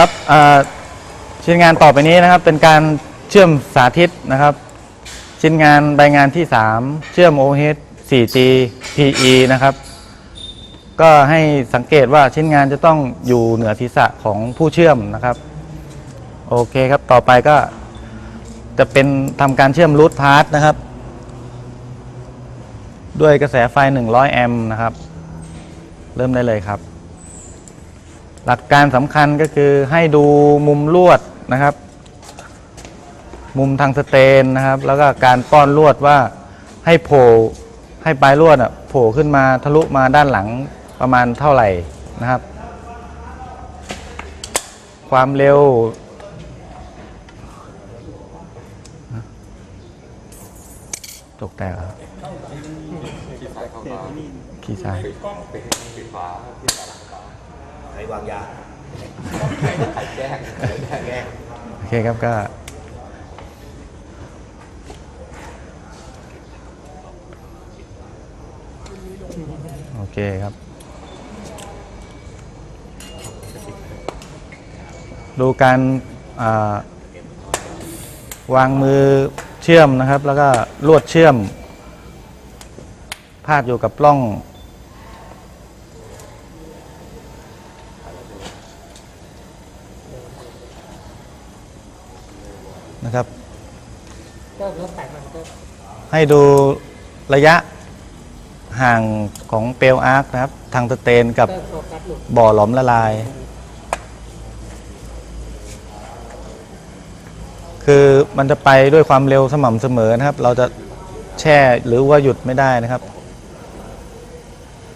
ครับชิ้นงานต่อไปนี้นะครับ เป็นการเชื่อมสาธิตนะครับ ชิ้นงานใบงานที่ 3 เชื่อม OH 4G PE นะครับ ก็ให้สังเกตว่าชิ้นงานจะต้องอยู่เหนือศีรษะของผู้เชื่อมนะครับ โอเคครับต่อไปก็จะเป็นทำการเชื่อมรูทพาร์ทนะครับ ด้วยกระแสไฟ 100 แอมป์นะครับ เริ่มได้เลยครับ หลักการสำคัญก็คือให้ดูมุมลวดนะครับ มุมทางสเตนนะครับ แล้วก็การป้อนลวดว่าให้โผล่ให้ปลายลวดอะโผล่ขึ้นมาทะลุมาด้านหลังประมาณเท่าไหร่นะครับ ความเร็ว ตกแตกเหรอขี้ซ้าย วางยาโอเคครับก็โอเคครับ ดูการวางมือเชื่อมนะครับ แล้วก็ลวดเชื่อมพาดอยู่กับปล้อง นะครับก็แล้วแต่มันก็ให้ดูระยะห่างของเปลวอาร์คนะครับ ทางสเตนกับก็โฟกัสหลุดบ่อหลอมละลาย คือมันจะไปด้วยความเร็วสม่ำเสมอนะครับ เราจะแช่หรือว่าหยุดไม่ได้นะครับ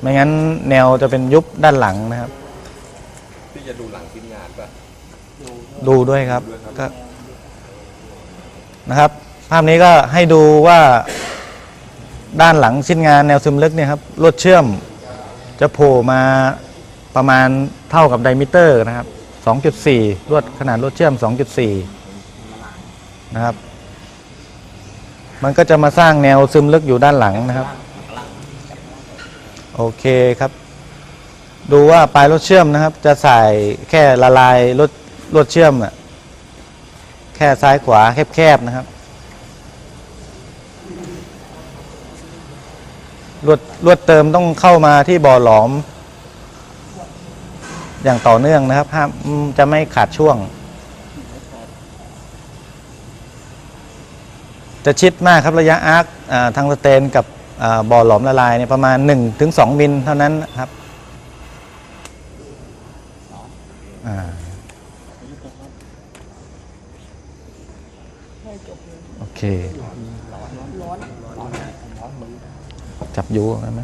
ไม่งั้นแนวจะเป็นยุบด้านหลังนะครับที่จะดูหลังชิ้นงานป่ะ ดูด้วยครับก็ นะครับ ภาพนี้ก็ให้ดูว่าด้านหลังชิ้นงานแนวซึมลึกเนี่ยครับลวดเชื่อมจะโผล่มาประมาณเท่ากับไดมิเตอร์นะครับ 2.4 ลวดขนาดลวดเชื่อม 2.4 นะครับ มันก็จะมาสร้างแนวซึมลึกอยู่ด้านหลังนะครับ โอเคครับ ดูว่าปลายลวดเชื่อมนะครับ จะใส่แค่ละลายลวดลวดเชื่อมนะ แค่ซ้ายขวาแคบๆนะครับ ลวดลวดเติมต้องเข้ามาที่บ่อหลอม อย่างต่อเนื่องนะครับห้ามอืมจะไม่ขาดช่วง จะชิดมากครับระยะอาร์คทางสเตนกับบ่อหลอมละลายเนี่ยประมาณ 1-2 มิลเท่านั้นครับอ่าโอ เค จับยูได้ไหม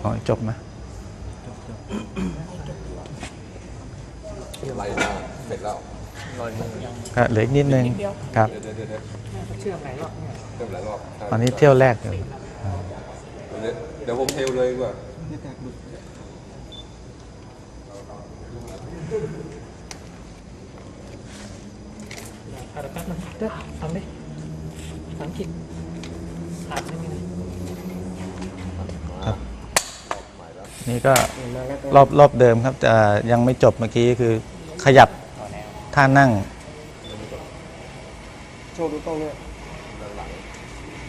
ขอให้จบไหมอะไรนะเสร็จแล้วก็เหลืออีกนิดนึงครับเดี๋ยวเดี๋ยวเดี๋ยวเชื่อมไหนรอบเนี่ยเติมหลายรอบตอนนี้เที่ยวแรกอยู่เดี๋ยวเดี๋ยวผมเทลเลยดีกว่า เอาเดี๋ยวแป๊บนึงเด้อทำดิสังกิตขาดใช่ไหมนี่ก็รอบรอบเดิมครับแต่ยังไม่จบเมื่อกี้คือขยับท่านั่ง โชว์ดูกล้องด้วย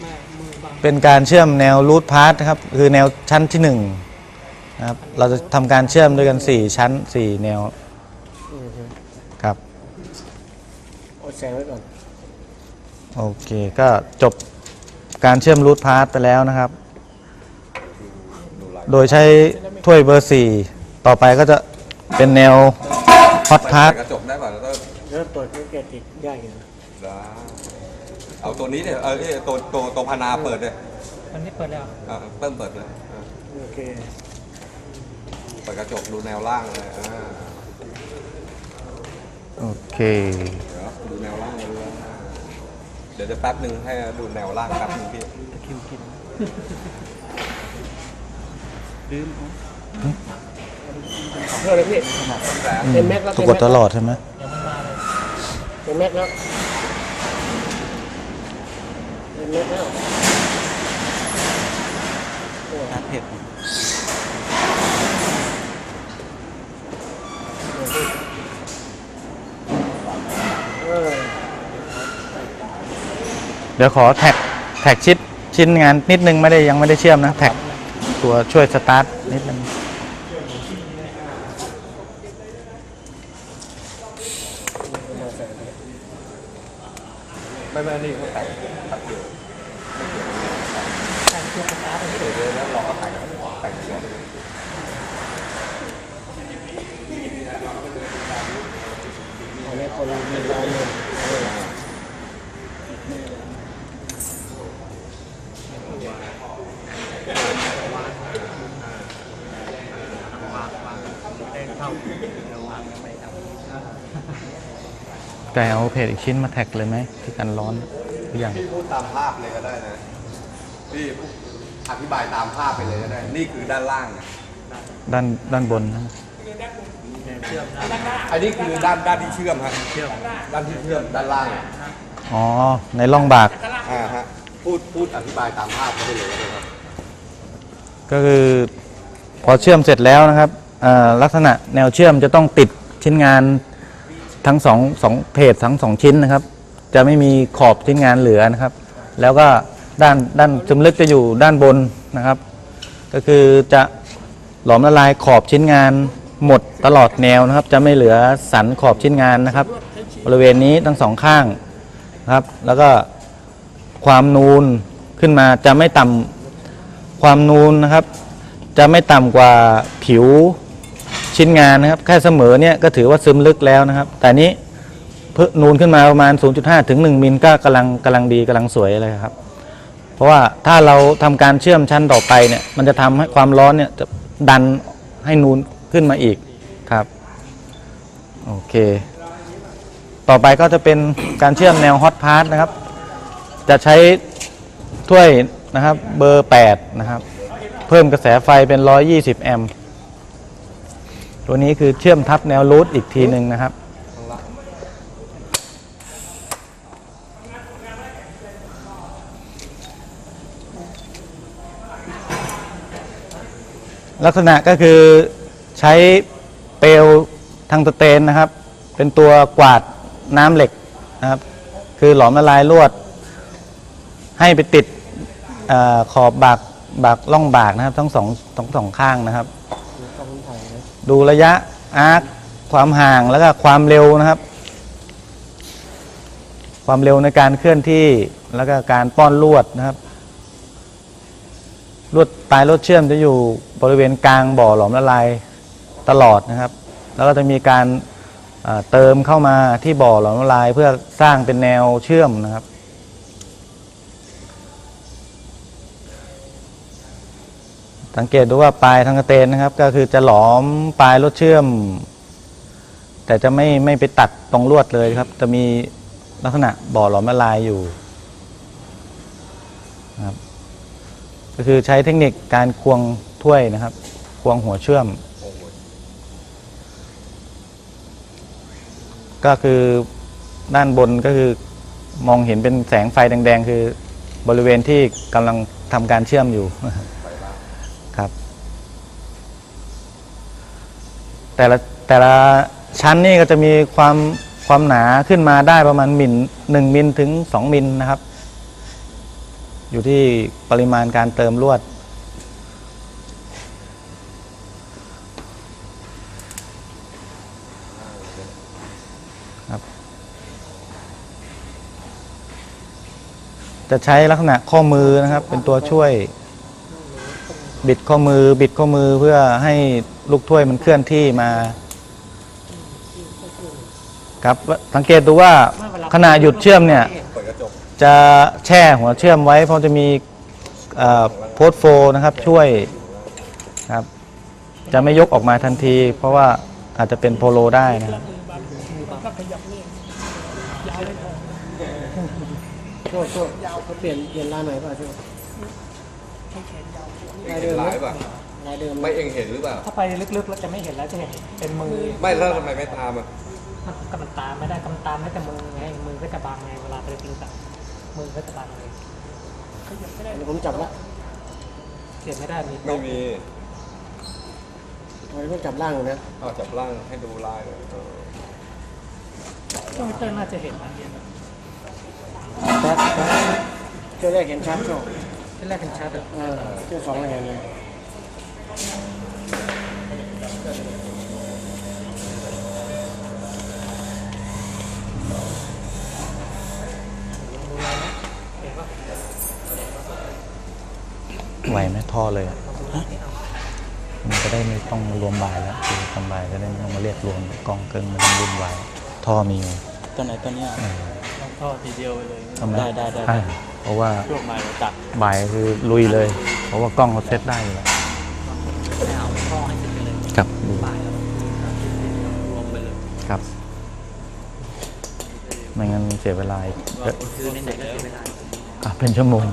แม่มือบังเป็นการเชื่อมแนวรูทพาร์ทครับ คือแนวชั้นที่หนึ่งนะครับ เราจะทำการเชื่อมด้วยกัน 4 ชั้น 4 แนวครับ โอ้ แซงไว้ก่อน โอเค ก็จบการเชื่อมรูทพาร์ทไปแล้วนะครับ โดยใช้ถ้วยเบอร์ 4 ต่อไปก็จะเป็นแนวฮอตพาร์ทกระจกได้ป่ะแล้วก็เริ่มเปิดให้แกติดยากอยู่นะได้เอาตัวนี้เนี่ยเออเอ้ยตัวตัวตัวพานาเปิดเลยมันไม่เปิดแล้วเออเพิ่มเปิดเลยเออโอเคเปิดกระจกดูแนวล่างเลยอ่าโอเคเดี๋ยวดูแนวล่างเลยด้วยเดี๋ยวจะแป๊บหนึ่งให้ดูแนวล่างแป๊บหนึงพี่ตะคริวกินเพื่ออะไรพี่เต็มแม็กซ์แล้วทุกกดตลอดใช่ไหมเต็มแม็กซ์แล้วเต็มแม็กซ์แล้วโอ้เผ็ด เดี๋ยวขอแท็กแท็กชิดชิ้นงานนิดนึงไม่ได้ยังไม่ได้เชื่อมนะแท็กตัวช่วยสตาร์ทนิดนึงไม่ไม่นี่เขาแต่งตัดเดียวการเชื่อมสตาร์ทอันนี้เดี๋ยแล้วรอเขาแต่งแต่งเสร็จอันนี้คนมีร้านหนึ่ง แต่เอาเพจอีกชิ้นมาแท็กเลยไหมที่กันร้อนหรือยังพี่พูดตามภาพเลยก็ได้นะพี่อธิบายตามภาพไปเลยก็ได้ นี่คือด้านล่างนะด้านด้านบนนะอันนี้คือด้านด้านที่เชื่อมฮะเชื่อมด้านที่เชื่อมด้านล่างอ๋อในร่องบากอ่าฮะพูดพูดอธิบายตามภาพไปเลยก็ได้ครับก็คือพอเชื่อมเสร็จแล้วนะครับเอ่อลักษณะแนวเชื่อมจะต้องติดชิ้นงาน ทั้งสองสองเพจทั้งสองชิ้นนะครับ จะไม่มีขอบชิ้นงานเหลือนะครับ แล้วก็ด้านด้านซึมลึกจะอยู่ด้านบนนะครับ ก็คือจะหลอมละลายขอบชิ้นงานหมดตลอดแนวนะครับ จะไม่เหลือสันขอบชิ้นงานนะครับ บริเวณนี้ทั้งสองข้างนะครับ แล้วก็ความนูนขึ้นมาจะไม่ต่ำความนูนนะครับ จะไม่ต่ำกว่าผิว ชิ้นงานนะครับ แค่เสมอเนี่ยก็ถือว่าซึมลึกแล้วนะครับ แต่นี้เพิ่มนูนขึ้นมาประมาณ 0.5 ถึง 1 มิลก็กำลังกำลังดีกำลังสวยเลยครับ เพราะว่าถ้าเราทำการเชื่อมชั้นต่อไปเนี่ยมันจะทำให้ความร้อนเนี่ยจะดันให้นูนขึ้นมาอีกครับโอเคต่อไปก็จะเป็นการเชื่อมแนวฮอตพาร์ทนะครับ จะใช้ถ้วยนะครับเบอร์ 8 นะครับ เพิ่มกระแสไฟเป็น 120 แอมป์ ตัวนี้คือเชื่อมทับแนวรูทอีกทีหนึ่งนะครับ ลักษณะก็คือใช้เปลวทางสเตนนะครับ เป็นตัวกวาดน้ำเหล็กนะครับ คือหลอมละลายลวด ให้ไปติดอขอบบากบากล่องบากนะครับ ทั้งสองทั้งสองข้างนะครับ ดูระยะอาร์คความห่างแล้วก็ความเร็วนะครับ ความเร็วในการเคลื่อนที่แล้วก็การป้อนลวดนะครับลวดปลายลวดเชื่อมจะอยู่บริเวณกลางบ่อหลอมละลายตลอดนะครับ แล้วก็จะมีการเอ่อเติมเข้ามาที่บ่อหลอมละลายเพื่อสร้างเป็นแนวเชื่อมนะครับ สังเกตดูว่าปลายทางกระเตนนะครับ ก็คือจะหลอมปลายรถเชื่อม แต่จะไม่ไม่ไปตัดตรงลวดเลยครับ จะมีลักษณะบ่อหลอมละลายอยู่นะครับก็คือใช้เทคนิคการควงถ้วยนะครับ ควงหัวเชื่อม ก็คือด้านบนก็คือมองเห็นเป็นแสงไฟแดง ๆ คือบริเวณที่กำลังทำการเชื่อมอยู่ ครับ แต่ละแต่ละชั้นนี่ก็จะมีความความหนาขึ้นมาได้ประมาณมิลหนึ่งมิลถึงสองมิลนะครับ อยู่ที่ปริมาณการเติมลวดครับจะใช้ลักษณะข้อมือนะครับ เป็นตัวช่วย บิดข้อมือบิดข้อมือเพื่อให้ ลูกถ้วยมันเคลื่อนที่มา ครับสังเกตดูว่าขณะหยุดเชื่อมเนี่ยเปิดกระจกจะแช่หัวเชื่อมไว้เพราะจะมีโพสโฟนะครับช่วยครับ จะไม่ยกออกมาทันที เพราะว่าอาจจะเป็นโพโลได้นะครับโทษโทษเขาเปลี่ยนเปลี่ยนร้านไหนป่ะช่วยลายเห็เดินมลาไหมยป่ะลาย เดิมไหมไม่เองเห็นหรือเปล่า ถ้าไปลึกๆแล้วจะไม่เห็นแล้วจะเห็นเป็นมือไม่แล้วทำไมไม่ตามอะมันกำลังตามไม่ได้กำลังตามไม่แต่มือไงมือก็จะบังไงเวลาไปปิงตังมือก็จะบังเลยขยับไม่ได้เดี๋ยวผมจับละเสียบไม่ได้มีไม่มีทำไมต้องจับล่างเลยนะเอาจับล่างให้ดูลายเลยเออคอมพิวเตอร์น่าจะเห็นนะแป๊บแป๊บเชื่อแรกเห็นชัดโชคที่แรกเป็นชัดอะเออเชื่อสองเลยเลย ไหวไหมท่อเลยอะมันจะได้ไม่ต้องรวมบ่ายแล้วคือทำบ่ายจะได้ไม่ต้องมาเรียกรวมกองเกิงมันต้องวุ่นวายท่อมีอยู่ตัวไหนตัวเนี้ยเออต้องท่อทีเดียวไปเลยทำมได้ได้ได้อ่าเพราะว่า ช่วงใหม่ตัด บ่ายคือลุยเลย เพราะว่ากล้องเขาเซตได้อยู่แล้ว ไม่งั้นเสียเวลาอีกเยอะคือในไหนๆก็เสียเวลาอะเป็นชั่วโมง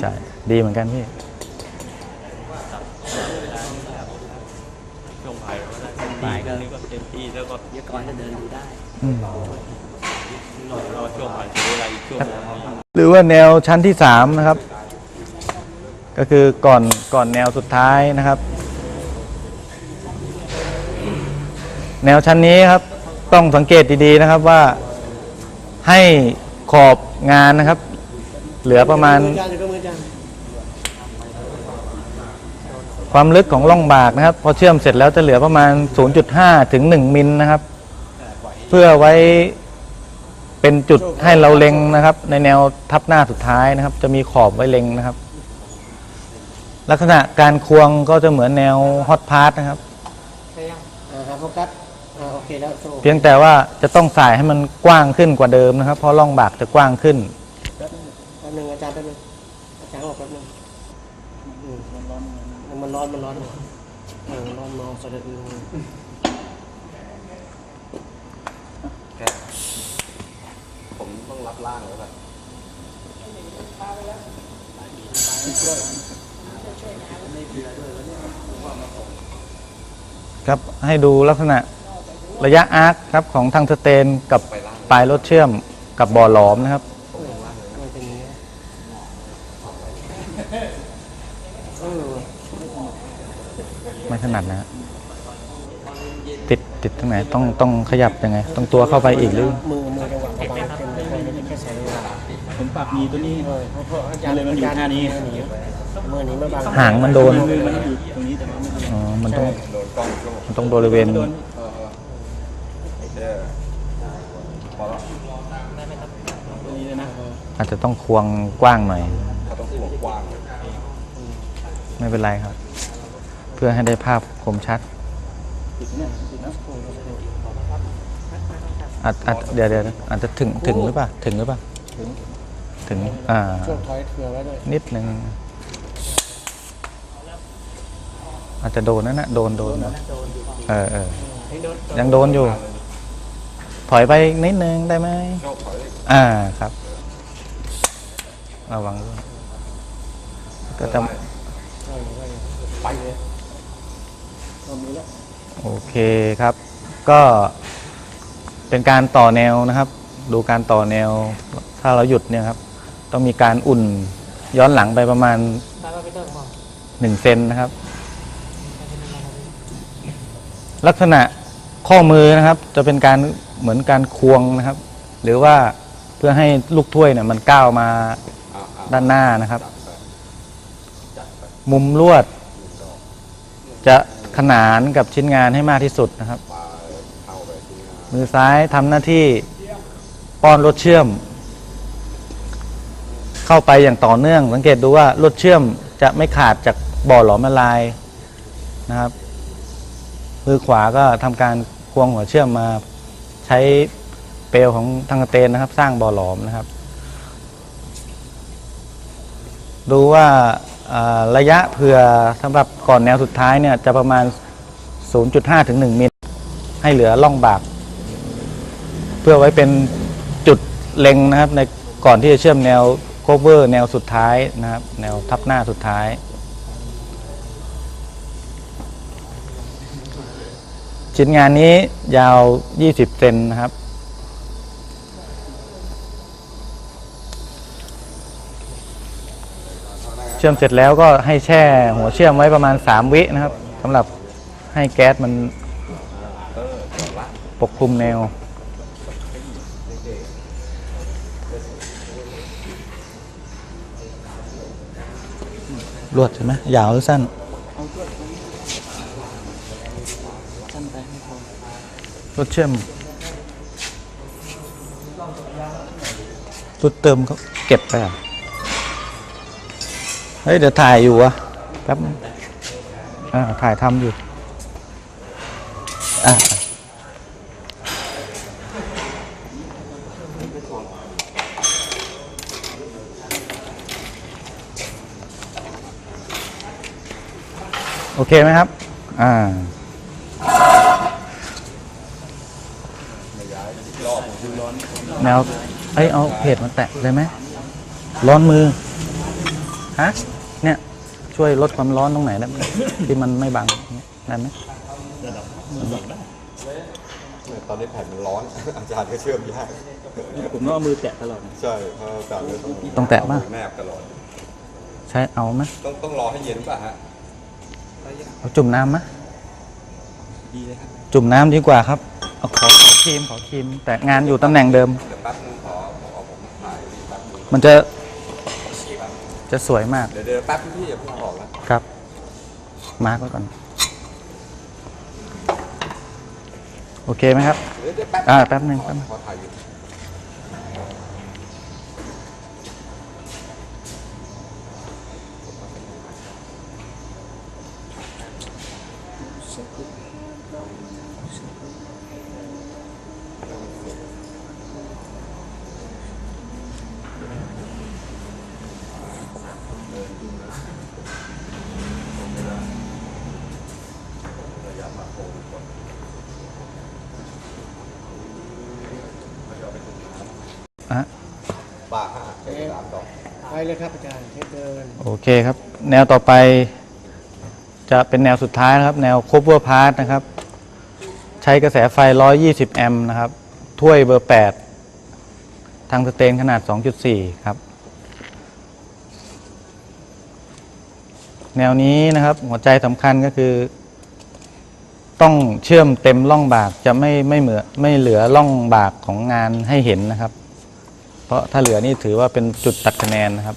ใช่ ดีเหมือนกันพี่ช่วงบ่ายก็ได้บ่ายก็นี่ก็เต็มที่แล้วก็เดี๋ยวก่อนจะเดินดูได้อืมรอช่วงบ่ายจะเวลาอีกช่วงนึงหรือว่าแนวชั้นที่สามนะครับ ก็คือก่อนก่อนแนวสุดท้ายนะครับ แนวชั้นนี้ครับ ต้องสังเกตดีๆนะครับว่าให้ขอบงานนะครับ เหลือประมาณ ความลึกของร่องบากนะครับ พอเชื่อมเสร็จแล้วจะเหลือประมาณ 0.5 ถึง 1 มิลนะครับ เพื่อไว้เป็นจุดให้เราเล็งนะครับ ในแนวทับหน้าสุดท้ายนะครับ จะมีขอบไว้เล็งนะครับ ลักษณะการควงก็จะเหมือนแนวฮอตพาร์ทนะครับใช่ยังโฟกัส อ่าโอเคแล้วโชคเพียงแต่ว่าจะต้องสายให้มันกว้างขึ้นกว่าเดิมนะครับ เพราะร่องบากจะกว้างขึ้นแป๊บนึงแป๊บนึงอาจารย์แป๊บนึงอาจารย์ออกแป๊บนึงอืมมันร้อนมันร้อนมันร้อนเออมันร้อนมองเสด็จมือผมต้องรับล่างแล้วแบบครับให้ดูลักษณะ ระยะอาร์คครับของทางสเตนกับปลายรถเชื่อมกับบ่อหลอมนะครับ ไม่ถนัดนะฮะติดติดตรงไหนต้องต้องขยับยังไง ต้องตัวเข้าไปอีกหรือ มือมือจังหวะประมาณเป็นไม่ได้แค่ใส่เวลาผมปรับมีตัวนี้เออเพราะเพราะอาจารย์เลยมันอยู่ท่านี้มือนี้ไมาบางหางมันโดน มือมันอยู่ตรงนี้แต่ว่าอ๋อ มันต้องมันต้องบริเวณ โดน เออเออเออ พอแล้วตัวนี้เลยนะอาจจะต้องควงกว้างหน่อยเขาต้องห่วงกว้างไม่เป็นไรครับ เพื่อให้ได้ภาพคมชัดติดเนี่ยติดนะอาจอาจเดี๋ยวเดี๋ยวอาจจะถึงถึงหรือเปล่าถึงหรือเปล่าถึงอ่าช่วงถอยเผื่อไว้ด้วยนิดนึงอาจจะโดนนั่นนะโดนโดนนะเออเออยังโดนอยู่ ถอยไปนิดนึงได้ไหมโชคถอยอ่าครับระวังด้วยก็จะไปเลยเรามีแล้วโอเคครับ ก็เป็นการต่อแนวนะครับ ดูการต่อแนว ถ้าเราหยุดเนี่ยครับ ต้องมีการอุ่นย้อนหลังไปประมาณได้ป่ะพี่เติ้งบอกหนึ่งเซนนะครับ ลักษณะข้อมือนะครับ จะเป็นการ เหมือนการควงนะครับ หรือว่าเพื่อให้ลูกถ้วยเนี่ยมันก้าวมาด้านหน้านะครับ มุมลวด จะขนานกับชิ้นงานให้มากที่สุดนะครับ มือซ้ายทำหน้าที่ป้อนรถเชื่อม เข้าไปอย่างต่อเนื่อง สังเกตดูว่ารถเชื่อมจะไม่ขาดจากบ่อหลอมละลายนะครับมือขวาก็ทำการควงหัวเชื่อมมา ช้เปลวของทางเตนนะครับ สร้างบ่อหลอมนะครับ ดูว่าอ่าระยะเผื่อสำหรับก่อนแนวสุดท้ายเนี่ยจะประมาณ 0.5 ถึง 1 มิลให้เหลือล่องบาก เพื่อไว้เป็นจุดเล็งนะครับในก่อนที่จะเชื่อมแนวโคเวอร์ แนวสุดท้ายนะครับ แนวทับหน้าสุดท้าย ชิ้นงานนี้ยาว 20 เซนนะครับ เชื่อมเสร็จแล้วก็ให้แช่หัวเชื่อมไว้ประมาณ 3 วินะครับสำหรับให้แก๊สมันปกคลุมแนว ลวดใช่ไหมยาวหรือสั้น ลวดเชื่อมลวดเติมเขาเก็บไปอะเฮ้ย เดี๋ยวถ่ายอยู่วะแป๊บอ่าถ่ายทำอยู่ อะโอเคไหมครับ อ่า แนวเอ้ยเอาเพจมาแตะได้ไหมร้อนมือฮะเนี่ยช่วยลดความร้อนตรงไหนได้ไหมที่มันไม่บังเนี่ยได้ไหมตอนนี้แผ่นมันร้อน อาจารย์ก็เชื่อมยากผมต้องเอามือแตะตลอดใช่เพราะอาจารย์เลยต้องต้องแตะป่ะแนบตลอดใช้เอาไหมต้องต้องรอให้เย็นป่ะฮะเอาจุ่มน้ำไหมดีเลยครับจุ่มน้ำดีกว่าครับ เอาขอขอครีมขอครีม แต่งานอยู่ตำแหน่งเดิม เดี๋ยวแป๊บนึงขอขอผมถ่ายแป๊บนึงมันจะจะสวยมาก เดี๋ยวเดี๋ยวแป๊บนึงพี่อย่าเพิ่งออกแล้วครับ มาร์กไว้ก่อน โอเคไหมครับ เดี๋ยวเดี๋ยวแป๊บอ่าแป๊บหนึ่งแป๊บหนึง ขอถ่ายอยู่ อะ ป่าห้าเจ็ดสามดอก ไป เลยครับอาจารย์เทปเดินโอเคครับ แนวต่อไป จะเป็นแนวสุดท้ายนะครับ แนว cover part นะครับ ใช้กระแสไฟ 120 แอมป์นะครับ ถ้วยเบอร์ 8 ทางสเตนขนาด 2.4 ครับ แนวนี้นะครับ หัวใจสำคัญก็คือ ต้องเชื่อมเต็มร่องบากจะไม่ไม่เหมือไม่เหลือร่องบากของงานให้เห็นนะครับ เพราะถ้าเหลือนี่ถือว่าเป็นจุดตัดคะแนนนะครับ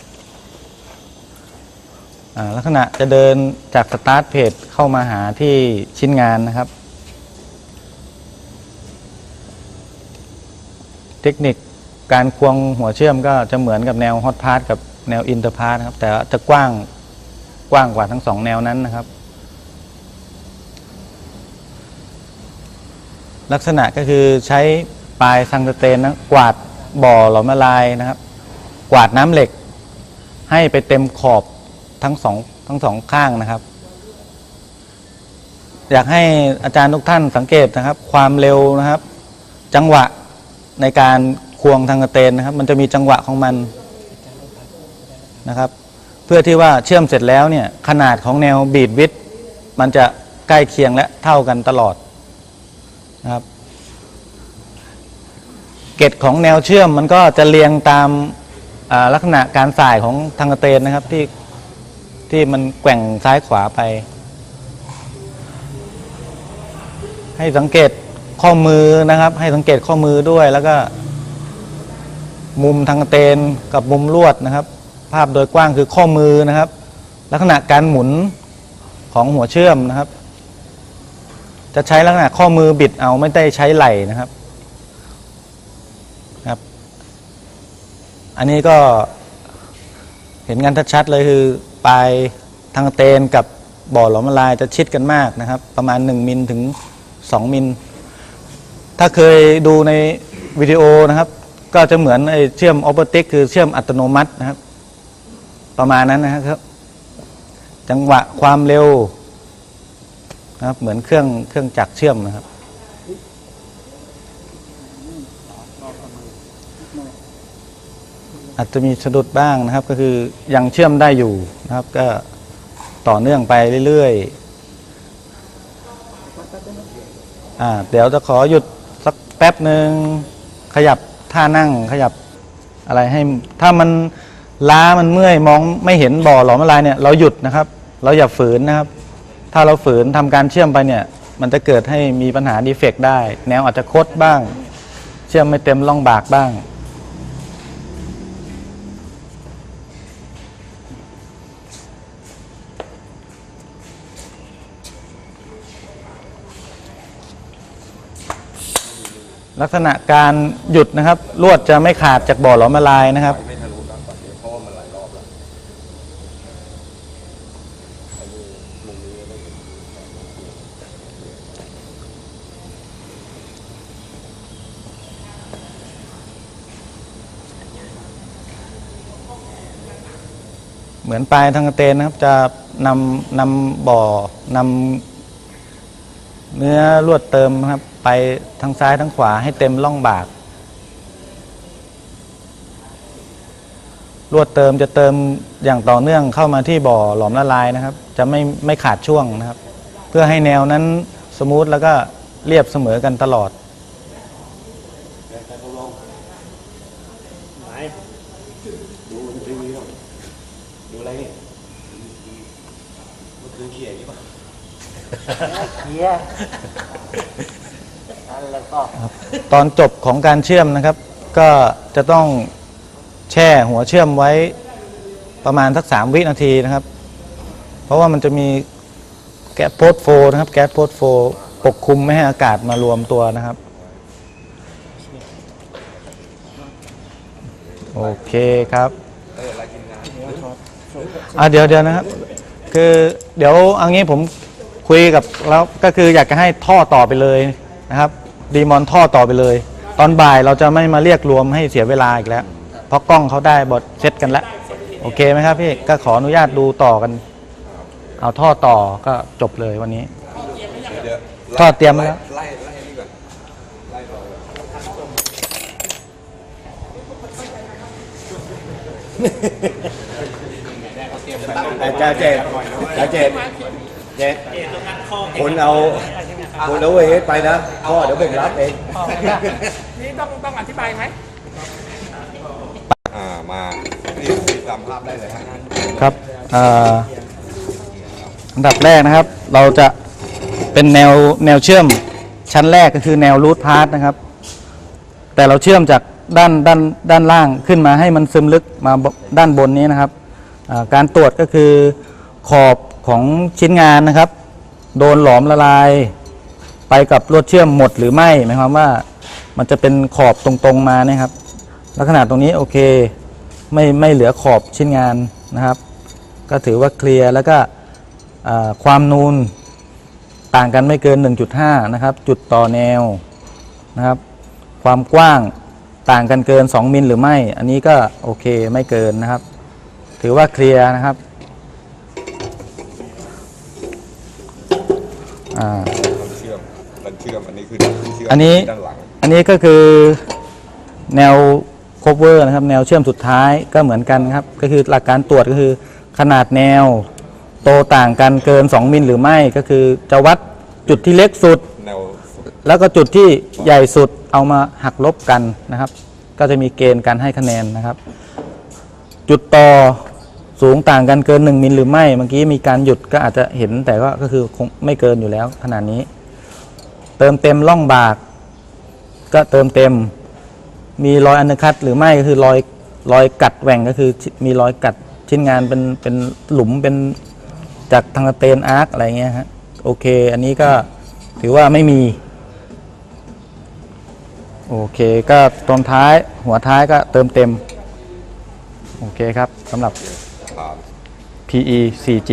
ลักษณะจะเดินจากสตาร์ทเพจเข้ามาหาที่ชิ้นงานนะครับ เทคนิคการควงหัวเชื่อมก็จะเหมือนกับแนวฮอตพาร์ทกับแนวอินเตอร์พาร์ทครับ แต่จะกว้างกว้างกว่าทั้งสองแนวนั้นนะครับ ลักษณะก็คือใช้ปลายซังสเตนนะกวาด บ่อหลอมละลายนะครับ กวาดน้ำเหล็ก ให้ไปเต็มขอบทั้งสองทั้งสองข้างนะครับ อยากให้อาจารย์ทุกท่านสังเกตนะครับ ความเร็วนะครับ จังหวะในการควงทางกระเตนนะครับ มันจะมีจังหวะของมันนะครับ เพื่อที่ว่าเชื่อมเสร็จแล้วเนี่ยขนาดของแนวบีดวิดมันจะใกล้เคียงและเท่ากันตลอดนะครับ เกร็ดของแนวเชื่อมมันก็จะเรียงตามลักษณะการสายของทางกระเตนนะครับที่ที่มันแกว่งซ้ายขวาไป ให้สังเกตข้อมือนะครับ ให้สังเกตข้อมือด้วยแล้วก็ มุมทางกระเตนกับมุมลวดนะครับ ภาพโดยกว้างคือข้อมือนะครับ ลักษณะการหมุนของหัวเชื่อมนะครับ จะใช้ลักษณะข้อมือบิดเอาไม่ได้ใช้ไหล่นะครับ อันนี้ก็เห็นกันชัดๆเลยคือปลายทางเตนกับบ่อหลอมละลายจะชิดกันมากนะครับ ประมาณ 1 มิลถึง 2 มิล ถ้าเคยดูในวิดีโอนะครับ ก็จะเหมือนไอ้เชื่อมออปติกคือเชื่อมอัตโนมัตินะครับ ประมาณนั้นนะครับ จังหวะความเร็วนะครับเหมือนเครื่องเครื่องจักรเชื่อมนะครับ อาจจะมีสะดุดบ้างนะครับ ก็คือยังเชื่อมได้อยู่นะครับ ก็ต่อเนื่องไปเรื่อยๆอ่าเดี๋ยวจะขอหยุดสักแป๊บหนึ่งขยับท่านั่งขยับอะไรให้ ถ้ามันล้ามันเมื่อยมองไม่เห็นบ่อหลอมละลายเนี่ยเราหยุดนะครับ เราอย่าฝืนนะครับ ถ้าเราฝืนทำการเชื่อมไปเนี่ย มันจะเกิดให้มีปัญหาดีเฟกต์ได้ แนวอาจจะคดบ้าง เชื่อมไม่เต็มร่องบากบ้าง ลักษณะการหยุดนะครับ ลวดจะไม่ขาดจากบ่อหลอมละลายนะครับ ไม่ทะลุกันตอนนี้เพราะว่ามันหลายรอบแล้วอันนี้มุมนี้ไม่เป็นเหมือนปลายทางกระเตนนะครับ จะนำนำบ่อนำเนื้อลวดเติมนะครับ ไปทางซ้ายทางขวาให้เต็มร่องบากลวดเติมจะเติมอย่างต่อเนื่องเข้ามาที่บ่อหลอมละลายนะครับ จะไม่ไม่ขาดช่วงนะครับ เพื่อให้แนวนั้นสมูทแล้วก็เรียบเสมอกันตลอดไหนดูทีวีหน่อยดูอะไรนี่เมื่อคืนเขียน ตอนจบของการเชื่อมนะครับ ก็จะต้องแช่หัวเชื่อมไว้ประมาณสักสามวินาทีนะครับ เพราะว่ามันจะมีแก๊สโพสโฟนะครับ แก๊สโพสโฟปกคลุมไม่ให้อากาศมารวมตัวนะครับ โอเคครับออรายทีมงานอะเดี๋ยวเดี๋ยวนะครับ คือเดี๋ยวเอางี้ผมคุยกับแล้วก็คืออยากจะให้ท่อต่อไปเลยนะครับ ดีมอนท่อต่อไปเลย ตอนบ่ายเราจะไม่มาเรียกรวมให้เสียเวลาอีกแล้ว เพราะกล้องเขาได้บทเซตกันแล้ว โอเคไหมครับพี่ก็ขออนุญาตดูต่อกัน เอาท่อต่อก็จบเลยวันนี้ เดี๋ยวทอเตรียมไว้แล้ว ไล่ไล่นี่ก่อนไล่รอยแต่จ่าเจ็ดจ่าเจ็ดเจ็ดคนเอา คนเอาเฮดไปนะพ่อเดี๋ยวผมรับเอง นี่ต้องต้องอธิบายไหม อ่ามานี่จำภาพได้เลยฮะครับเอ่ออันดับแรกนะครับ เราจะเป็นแนวแนวเชื่อมชั้นแรกก็คือแนวรูทพาร์ทนะครับ แต่เราเชื่อมจากด้านด้านด้านล่างขึ้นมาให้มันซึมลึกมาบด้านบนนี้นะครับอ่าการตรวจก็คือขอบของชิ้นงานนะครับ โดนหลอมละลาย ไปกับลวดเชื่อมหมดหรือไม่หมายความว่ามันจะเป็นขอบตรงๆมานะครับ ลักษณะตรงนี้โอเคไม่ไม่เหลือขอบชิ้นงานนะครับ ก็ถือว่าเคลียร์แล้วก็ความนูนต่างกันไม่เกิน 1.5 นะครับ จุดต่อแนวนะครับ ความกว้างต่างกันเกิน 2 มิลหรือไม่ อันนี้ก็โอเคไม่เกินนะครับ ถือว่าเคลียร์นะครับอ่า เชื่อมอันนี้คือด้านเชื่อมอันนี้ด้านหลังอันนี้ก็คือแนว cover นะครับ แนวเชื่อมสุดท้ายก็เหมือนกันครับ ก็คือหลักการตรวจก็คือขนาดแนว โตต่างกันเกิน 2 มิลหรือไม่ก็คือจะวัดจุดที่เล็กสุด แนวสุดแล้วก็จุดที่ใหญ่สุดเอามาหักลบกันนะครับ ก็จะมีเกณฑ์การให้คะแนนนะครับ จุดต่อสูงต่างกันเกิน 1 มิลหรือไม่ เมื่อกี้มีการหยุดก็อาจจะเห็นแต่ก็ก็คือคงไม่เกินอยู่แล้วขนาดนี้ เติมเต็มร่องบาก ก็เติมเต็ม มีรอยอันคัดหรือไม่ก็คือรอยรอยกัดแหว่งก็คือมีรอยกัดชิ้นงานเป็นเป็นหลุมเป็นจากทางเตนอาร์คอะไรเงี้ยฮะโอเค อันนี้ก็ถือว่าไม่มี โอเคก็ตรงท้ายหัวท้ายก็เติมเต็ม โอเคครับสำหรับผ่าน PE 4G